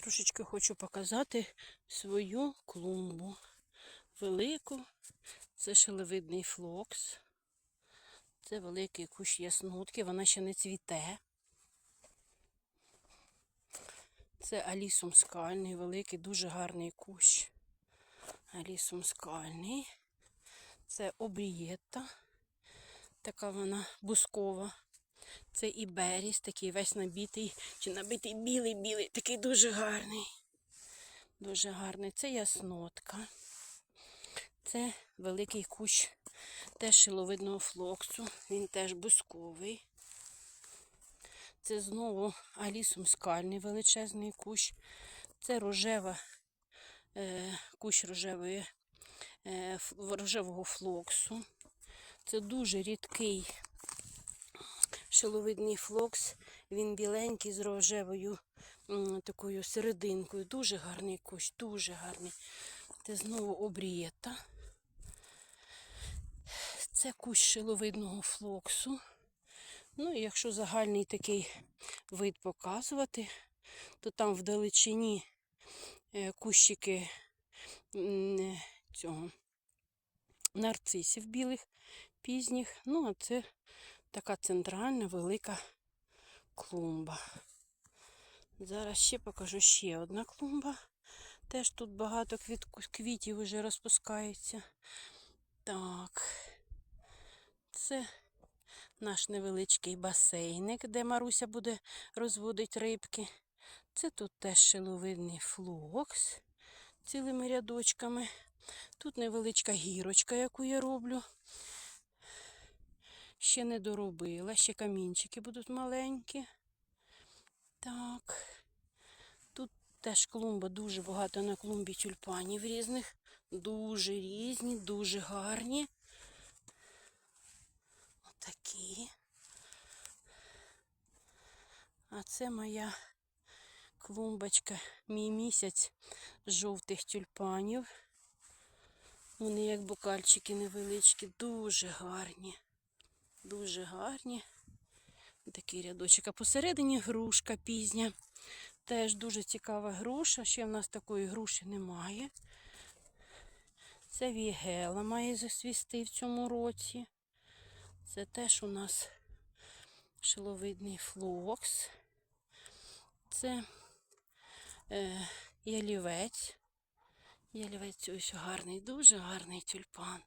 Трошечки хочу показати свою клумбу. Велику. Це шелевидний флокс. Це великий кущ яснутки, вона ще не цвіте. Це алісум скальний, великий, дуже гарний кущ. Алісум скальний. Це обрієта. Така вона бускова. Це іберіс, такий весь набитий, чи набитий білий-білий, такий дуже гарний. Дуже гарний. Це яснотка. Це великий кущ теж шиловидного флоксу. Він теж бусковий. Це знову алісум скальний величезний кущ. Це рожева, е, кущ рожевої, е, рожевого флоксу. Це дуже рідкий шиловидний флокс. Він біленький з рожевою такою серединкою. Дуже гарний кущ, дуже гарний. Це знову обрієта. Це кущ шиловидного флоксу. Ну і якщо загальний такий вид показувати, то там вдалечині е, кущики цього нарцисів білих пізніх. Ну, а це така центральна велика клумба. Зараз ще покажу ще одна клумба. Теж тут багато квітів вже розпускається. Так, це наш невеличкий басейник, де Маруся буде розводити рибки. Це тут теж шиловидний флокс цілими рядочками. Тут невеличка гірочка, яку я роблю. Ще не доробила, ще камінчики будуть маленькі. Так. Тут теж клумба, дуже багато на клумбі тюльпанів різних. Дуже різні, дуже гарні. Отакі. А це моя клумбочка, мій місяць жовтих тюльпанів. Вони як бокальчики невеличкі, дуже гарні. Дуже гарні. Такий рядочок. А посередині грушка пізня. Теж дуже цікава груша. Ще в нас такої груші немає. Це вігела має засвісти в цьому році. Це теж у нас шиловидний флокс. Це е, ялівець. Ялівець ось гарний, дуже гарний тюльпан.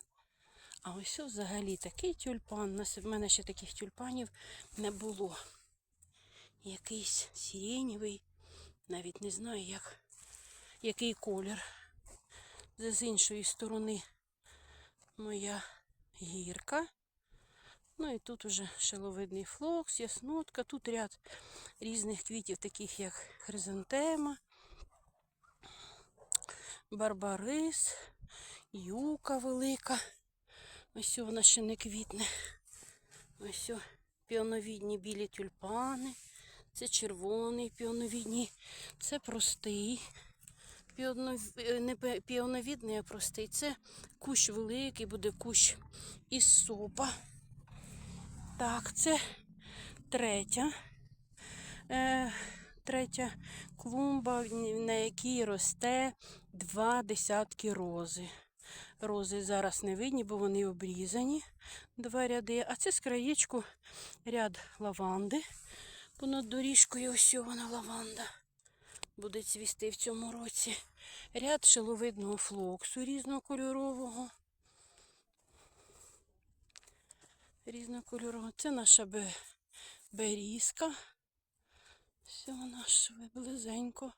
А ось взагалі такий тюльпан. У мене ще таких тюльпанів не було. Якийсь сиренєвий, навіть не знаю, як, який колір. З іншої сторони моя гірка. Ну і тут уже шиловидний флокс, яснотка. Тут ряд різних квітів, таких як хризантема, барбарис, юка велика. Ось вона ще не квітне. Ось піоновідні білі тюльпани. Це червоний піоновідний. Це простий. Піонов... е, Не піоновідний, а простий. Це кущ великий, буде кущ із сопа. Так, це третя. Е, третя клумба, на якій росте два десятки рози. Рози зараз не видні, бо вони обрізані. Два ряди. А це з краєчку ряд лаванди. Понад доріжкою ось вона лаванда. Буде цвісти в цьому році. Ряд шиловидного флоксу різнокольорового. Різнокольорового. Це наша берізка. Все вона ж близенько.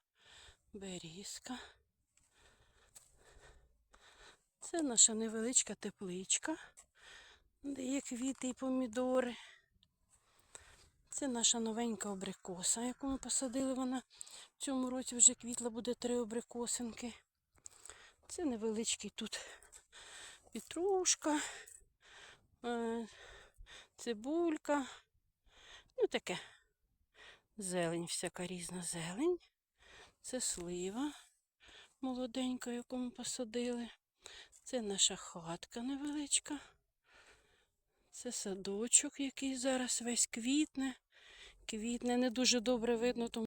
Берізка. Це наша невеличка тепличка, де є квіти і помідори. Це наша новенька абрикоса, яку ми посадили. Вона в цьому році вже квітла буде три абрикосинки. Це невеличкий тут петрушка, е, цибулька. Ну таке. Зелень, всяка різна зелень. Це слива молоденька, яку ми посадили. Це наша хатка невеличка. Це садочок, який зараз весь квітне. Квітне не дуже добре видно, тому